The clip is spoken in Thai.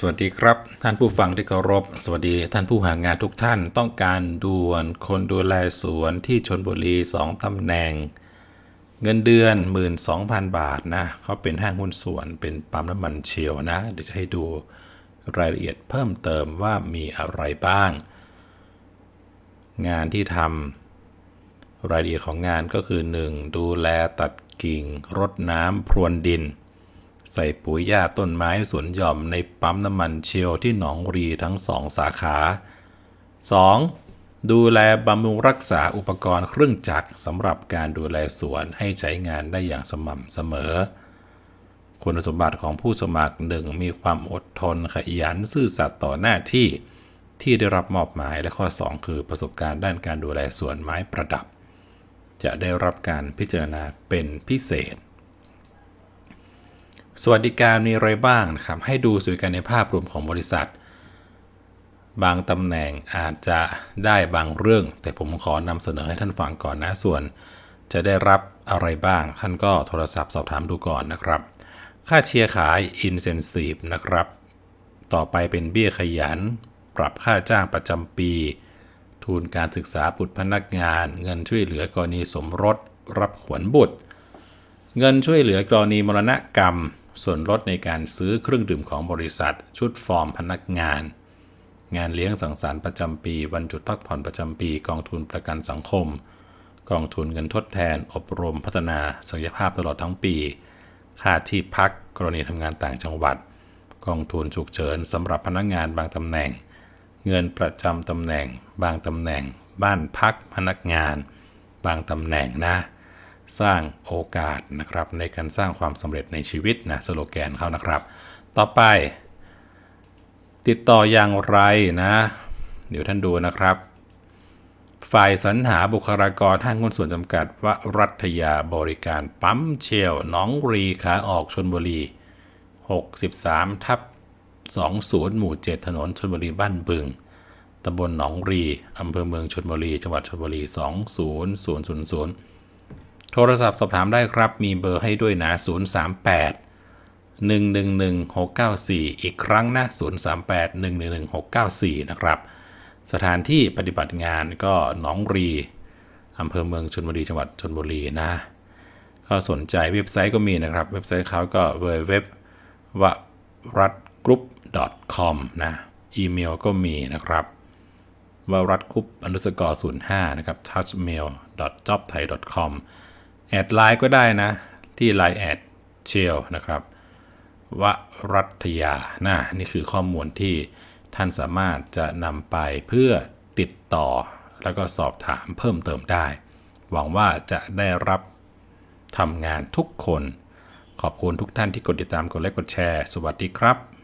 สวัสดีครับ ท่านผู้ฟังที่เคารพ สวัสดีท่านผู้หางานทุกท่านต้องการด่วนคนดูแลสวนที่ชนบุรี 2ตำแหน่ง เงินเดือน 12,000 บาทนะเขาเป็นห้างหุ้นส่วนเป็นปั๊มน้ำมันเชียวนะ เดี๋ยวจะให้ดูรายละเอียดเพิ่มเติมว่ามีอะไรบ้าง งานที่ทำรายละเอียดของงานก็คือ 1. ดูแลตัดกิ่งรดน้ำพรวนดิน ใส่ปุ๋ยหญ้าต้นไม้สวนหย่อมในปั๊มน้ำมันเชียวที่หนองรีทั้งสองสาขา 2. ดูแลบำรุงรักษาอุปกรณ์เครื่องจักรสำหรับการดูแลสวนให้ใช้งานได้อย่างสม่ำเสมอ คุณสมบัติของผู้สมัครหนึ่งมีความอดทนขยันซื่อสัตย์ต่อหน้าที่ที่ได้รับมอบหมายและข้อ 2 คือประสบการณ์ด้านการดูแลสวนไม้ประดับ จะได้รับการพิจารณาเป็นพิเศษ สวัสดิการมีอะไรบ้างนะครับให้ดูสวัสดิการในภาพรวมของบริษัท บางตำแหน่งอาจจะได้บางเรื่อง แต่ผมขอนำเสนอให้ท่านฟังก่อนนะส่วน จะได้รับอะไรบ้าง ท่านก็โทรศัพท์สอบถามดูก่อนนะครับ ค่าเชียร์ขาย Incentive นะครับ ต่อไปเป็นเบี้ยขยัน ปรับค่าจ้างประจำปี ทุนการศึกษาบุตรพนักงาน เงินช่วยเหลือกรณีสมรสรับขวัญบุตร เงินช่วยเหลือกรณีมรณกรรม ส่วนลดในการซื้อเครื่องดื่มของบริษัท ชุดฟอร์มพนักงาน งานเลี้ยงสังสรรค์ประจำปี วันจุดพักผ่อนประจำปี กองทุนประกันสังคม กองทุนเงินทดแทน อบรมพัฒนาศักยภาพตลอดทั้งปี ค่าที่พักกรณีทำงานต่างจังหวัด กองทุนฉุกเฉินสำหรับพนักงานบางตำแหน่ง เงินประจำตำแหน่ง บางตำแหน่ง บ้านพักพนักงาน บางตำแหน่งนะ สร้างโอกาสนะครับในการสร้างความสำเร็จในชีวิตนะสโลแกนเขานะครับ ต่อไป ติดต่ออย่างไรนะ เดี๋ยวท่านดูนะครับ ฝ่ายสรรหาบุคลากรห้างหุ้นส่วนจำกัดวรัตยาบริการปั๊มเชลหนองรีขาออกชนบุรี 63 ทับ 20 หมู่ 7 ถนนชนบุรีบ้านบึงตำบลหนองรีอำเภอเมืองชนบุรี จังหวัดชนบุรี 20000 โทรศัพท์สอบถามได้ครับ มีเบอร์ให้ด้วยนะ 038 111 694 อีกครั้งนะ 038 111 694 นะครับ สถานที่ปฏิบัติงานก็หนองรีอำเภอเมืองชนบุรีจังหวัดชนบุรีนะ ก็สนใจเว็บไซต์ก็มีนะครับ เว็บไซต์เขาก็ www วรัตกรุ๊ป com นะ อีเมลก็มีนะครับวรัตกรุ๊ป underscore 05 นะครับ touchmail job thai com แอดไลน์ก็ได้นะ ที่ Line แอดเชลนะครับวรัตยานะนี่คือข้อมูลที่ท่านสามารถจะนำไปเพื่อติดต่อ แล้วก็สอบถามเพิ่มเติมได้ หวังว่าจะได้รับทำงานทุกคน ขอบคุณทุกท่านที่กดติดตามกดไลค์กดแชร์ สวัสดีครับ